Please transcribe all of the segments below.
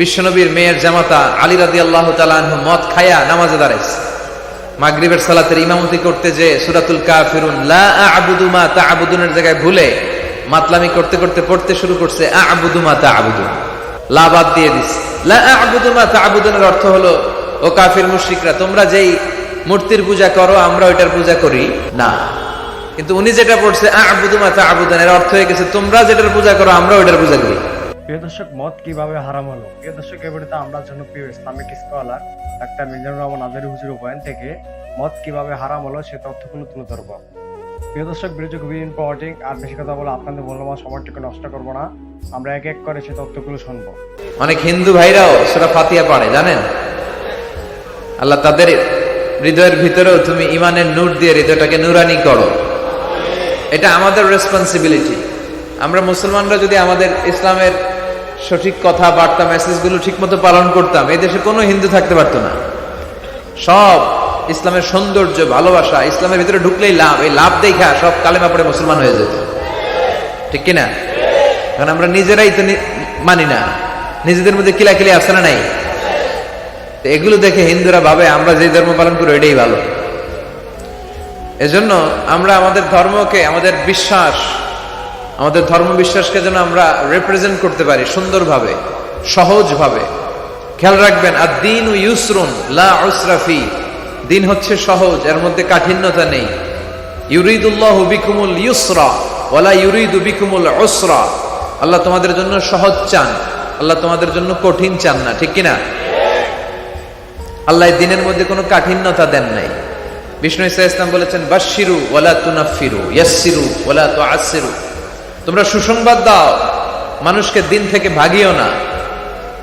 বিশ্বনবীর মেয়ের জামাতা আলী রাদি আল্লাহ তালাহ মদ খায়া নামাজে দাঁড়াইছে। মাগরিবের সালাতের ইমামতি করতে যে সুরাতুল কাফিরুন লা আবুদু মা তা আবুদুনের জায়গায় ভুলে মাতলামি করতে করতে পড়তে শুরু করছে, আবুদু মা তা আবুদুন লা বাদ দিয়ে দিস লা আবুদু মা তা আবুদুনের অর্থ হলো, ও কাফির মুশরিকরা, তোমরা যেই মূর্তির পূজা করো, আমরা ওইটার পূজা করি না। কিন্তু উনি যেটা পড়ছে, আবুদু মা তা আবুদুন এর অর্থ হয়ে গেছে, তোমরা যেটার পূজা করো, আমরা ওইটার পূজা করি। প্রিয় দর্শক, মদ কীভাবে হারাম হলো? প্রিয় দর্শক এবারে আমরা জনপ্রিয় Islamic scholar doctor Mizanur Rahman Azhari হুজুর পয়েন্ট থেকে মদ কীভাবে হারাম হলো সে তথ্যগুলো তুলে ধরবো। প্রিয় দর্শক ভিডিও খুবই ইম্পর্টেন্ট আর বেশি কথা বলে আপনাদের মূল্যবান সময়টুকু নষ্ট করব না। আমরা এক এক করে সে তথ্যগুলো শুনব। অনেক হিন্দু ভাইরাও সেটা ফাতিয়া পারে জানেন? আল্লাহ তাদের হৃদয়ের ভিতরেও তুমি ইমানের নূর দিয়ে হৃদয়টাকে নুরানি করো। এটা আমাদের রেসপন্সিবিলিটি আমরা মুসলমানরা যদি আমাদের ইসলামের সঠিক কথা বার্তা মেসেজগুলো ঠিকমতো পালন করতাম। এই দেশে কোনো হিন্দু থাকতে পারতো না। সব ইসলামের সৌন্দর্য, ভালোবাসা, ইসলামের ভিতরে ঢুকলেই লাভ। এই লাভ দেখা সব কালেমা পড়ে মুসলমান হয়ে যেত। ঠিক কিনা? কারণ আমরা নিজেরাই তো মানি না। নিজেদের মধ্যে কিলাকিলি আছে না নাই? এগুলো দেখে হিন্দুরা ভাবে, আমরা যে ধর্ম পালন করি, এটাই ভালো। এজন্য আমরা আমাদের ধর্মকে, আমাদের বিশ্বাস আমাদের ধর্ম বিশ্বাসকে যেন আমরা রিপ্রেজেন্ট করতে পারি সুন্দরভাবে, সহজভাবে। খেয়াল রাখবেন আর দিন ও ইউসরুন, লা উসরাফি দিন হচ্ছে সহজ, এর মধ্যে কাঠিন্যতা নেই। ইউরিদুল্লাহ বিকুমুল ইউসরা, ওয়ালা ইউরিদু বিকুমুল উসরা। আল্লাহ তোমাদের জন্য সহজ চান, আল্লাহ তোমাদের জন্য কঠিন চান না, ঠিক কিনা? আল্লাহ দিনের মধ্যে কোনো কাঠিন্যতা দেন নাই। বিষ্ণু ইসা ইসলাম বলেছেন বাশিরু ওয়ালা তুনাফিরু ইয়াসিরু ওয়ালা তুআসিরু তোমরা সুসংবাদ দাও। মানুষকে দিন থেকে ভাগিও না।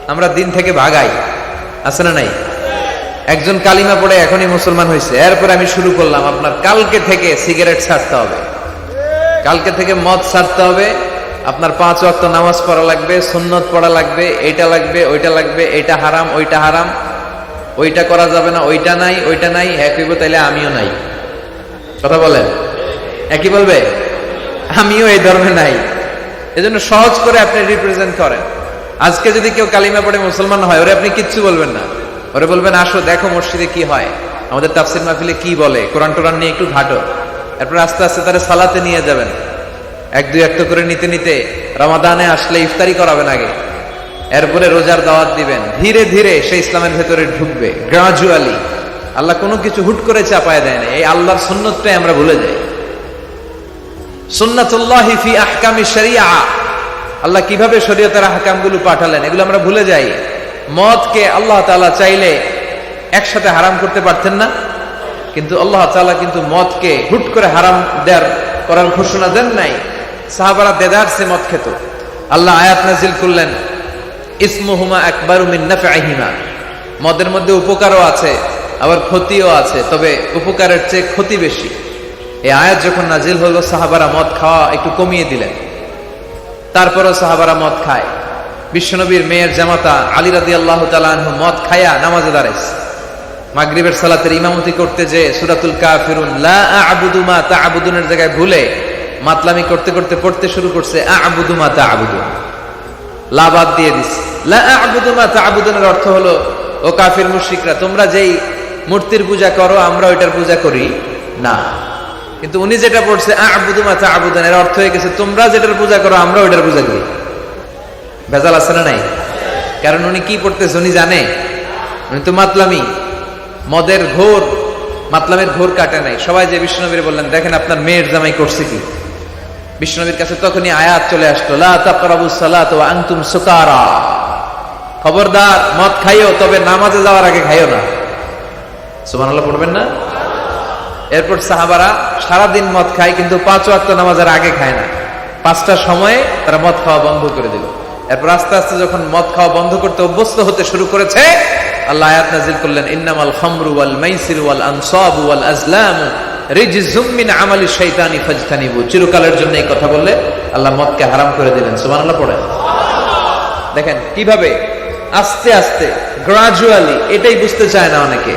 আমরা দিন থেকে ভাগাই। আছে না নাই? একজন কালিমা পড়ে এখনই মুসলমান হয়েছে। এরপরে আমি শুরু করলাম, আপনার কালকে থেকে সিগারেট ছাড়তে হবে। কালকে থেকে মদ ছাড়তে হবে। আপনার পাঁচ ওয়াক্ত নামাজ পড়া লাগবে, সুন্নত পড়া লাগবে, এইটা লাগবে, ওইটা লাগবে, এইটা হারাম, ওইটা হারাম। ওইটা করা যাবে না, ওইটা নাই ওইটা নাই হ্যাঁ কইব তাইলে আমিও নাই। কথা বলেন? একই বলবে? আমিও এই ধর্মে নাই। এজন্য সহজ করে আপনি রিপ্রেজেন্ট করেন। আজকে যদি কেউ কালিমা পড়ে মুসলমান হয়, ওরে আপনি কিচ্ছু বলবেন না। ওরে বলবেন, আসো, দেখো মসজিদে কি হয়। আমাদের তাফসির মাহফিলে কি বলে? কোরআন টোরান নিয়ে একটু ঘাটো। এরপর আস্তে আস্তে তারা সালাতে নিয়ে যাবেন। এক, দুই একটা করে নিতে নিতে রমাদানে আসলে ইফতারি করাবেন আগে। এরপরে রোজার দাওয়াত দিবেন। ধীরে ধীরে সে ইসলামের ভেতরে ঢুকবে গ্রাজুয়ালি আল্লাহ কোনো কিছু হুট করে চাপায় দেয় না। এই আল্লাহর সুন্নতটাই আমরা ভুলে যাই। সুন্নাতুল্লাহি ফি আহকামি শরিয়া। আল্লাহ কীভাবে শরীয়তের আহকামগুলো পাঠালেন, এগুলো আমরা ভুলে যাই। মদকে আল্লাহ তাআলা চাইলে একসাথে হারাম করতে পারতেন না, কিন্তু আল্লাহ তাআলা কিন্তু মদকে হুট করে হারাম দেওয়ার করার ঘোষণা দেন নাই। সাহাবারা দেদার সে মদ খেত। আল্লাহ আয়াত নাজিল করলেন, ইসমুহুমা একবার নাফআহিমা মদের মধ্যে উপকারও আছে, আবার ক্ষতিও আছে, তবে উপকারের চেয়ে ক্ষতি বেশি। এই আয়াত যখন নাজিল হলো, সাহাবারা মদ খাওয়া একটু কমিয়ে দিলেন। তারপরও সাহাবারা মদ খায়। বিশ্বনবীর মেয়ের জামাতা আলী রাদি আল্লাহ তালাহ মদ খায়া নামাজে দাঁড়াইছে। মাগরিবের সালাতের ইমামতি করতে যে সুরাতুল কাফিরুন লা আবুদু মা তা আবুদুনের জায়গায় ভুলে মাতলামি করতে করতে পড়তে শুরু করছে আ আবুদু মা তা আবুদুন লাবাদ দিয়ে দিস লা আবুদু মা তা আবুদুনের অর্থ হলো, ও কাফির মুশরিকরা, তোমরা যেই মূর্তির পূজা করো আমরা ওইটার পূজা করি। না। কিন্তু উনি যেটা পড়ছে আ আবুদু মা তা আবুদুন এর অর্থ হয়ে গেছে, তোমরা যেটার পূজা করো আমরা ওইটার পূজা করি। ভেজাল আছে না নাই? কারণ উনি কি পড়তেছে, উনি জানে। উনি তো মাতলামি, মদের ঘোর, মাতলামের ঘোর কাটে নাই। সবাই যে বিষ্ণুনবীর বললেন, দেখেন আপনার মেয়ের জামাই করছে কি? বিষ্ণুনবীর কাছে তখনই আয়াত চলে আসলো আনতুম সুকারা। খবরদার, মদ খাইও, তবে নামাজে যাওয়ার আগে খাইও না। সুবহানাল্লাহ, পড়বেন না? এরপর সাহাবারা সারাদিন মদ খায়, কিন্তু পাঁচ ওয়াক্ত নামাজের আগে খায় না। পাঁচটা সময়ে তারা মদ খাওয়া বন্ধ করে দিল। এরপর আস্তে আস্তে যখন মদ খাওয়া বন্ধ করতে অভ্যস্ত হতে শুরু করেছে, আল্লাহ আয়াত নাজিল করলেন, ইন্নামাল খামরু ওয়াল মাইসির ওয়াল আনসাবু ওয়াল আজলামু রিজজুম আমালি শাইতানি ফাজতানিবু। চিরকালের জন্য এই কথা বললে আল্লাহ মদকে হারাম করে দিলেন। সুবহানাল্লাহ পড়েন দেখেন কীভাবে আস্তে আস্তে গ্রাজুয়ালি এটাই বুঝতে চায় না অনেকে।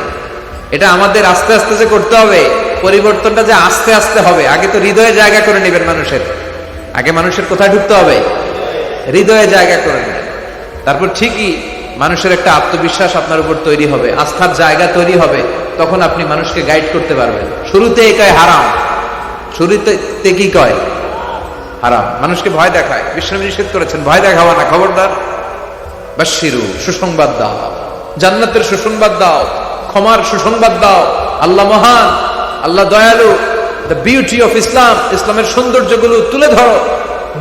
এটা আমাদের আস্তে আস্তে যে করতে হবে, পরিবর্তনটা যে আস্তে আস্তে হবে, আগে তো হৃদয়ে জায়গা করে নেবেন মানুষের। আগে মানুষের কোথায় ঢুকতে হবে? হৃদয়ে জায়গা করে নেবেন। তারপর ঠিকই মানুষের একটা আত্মবিশ্বাস আপনার উপর তৈরি হবে, আস্থার জায়গা তৈরি হবে, তখন আপনি মানুষকে গাইড করতে পারবেন। শুরুতে কয় হারাম, শুরুতে কি কয়? হারাম। মানুষকে ভয় দেখায়। বিশ্বনবী নিষেধ করেছেন, ভয় দেখাওয়া না, খবরদার। বাশিরু সুসংবাদ দাও। জান্নাতের সুসংবাদ দাও। ক্ষমার সুসংবাদ দাও। আল্লাহ মহান, আল্লাহ দয়ালু দ্য বিউটি অফ ইসলাম ইসলামের সৌন্দর্যগুলো তুলে ধরো।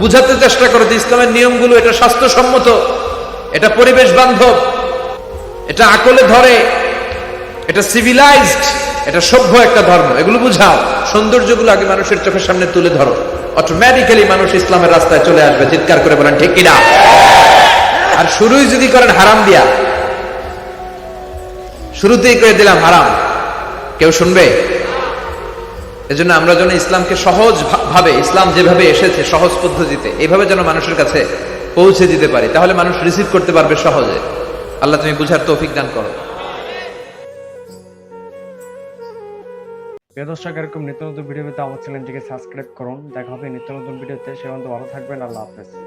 বুঝাতে চেষ্টা করো যে ইসলামের নিয়মগুলো এটা স্বাস্থ্যসম্মত, এটা পরিবেশ বান্ধব, এটা আকলে ধরে, এটা সিভিলাইজড এটা সভ্য একটা ধর্ম। এগুলো বুঝাও। সৌন্দর্যগুলো আগে মানুষের চোখের সামনে তুলে ধরো। অটোমেটিক্যালি মানুষ ইসলামের রাস্তায় চলে আসবে। চিৎকার করে বলেন, ঠিক কিনা আর শুরুই যদি করেন হারাম দিয়া। শুরুতেই করে দিলাম, হারাম। কেউ শুনবে? এজন্য আমরা যেন ইসলামকে সহজ ভাবে, ইসলাম যেভাবে এসেছে, সহজ পদ্ধতিতে এইভাবে যেন মানুষের কাছে পৌঁছে দিতে পারি, তাহলে মানুষ রিসিভ করতে পারবে সহজে। আল্লাহ তুমি বুঝার তৌফিক দান করো। প্রিয় দর্শক, এরকম নিত্য নতুন ভিডিও পেতে আমার চ্যানেলটিকে সাবস্ক্রাইব করুন। দেখা হবে নিত্য নতুন ভিডিওতে সে ভালো থাকবেন। আল্লাহ হাফেজ।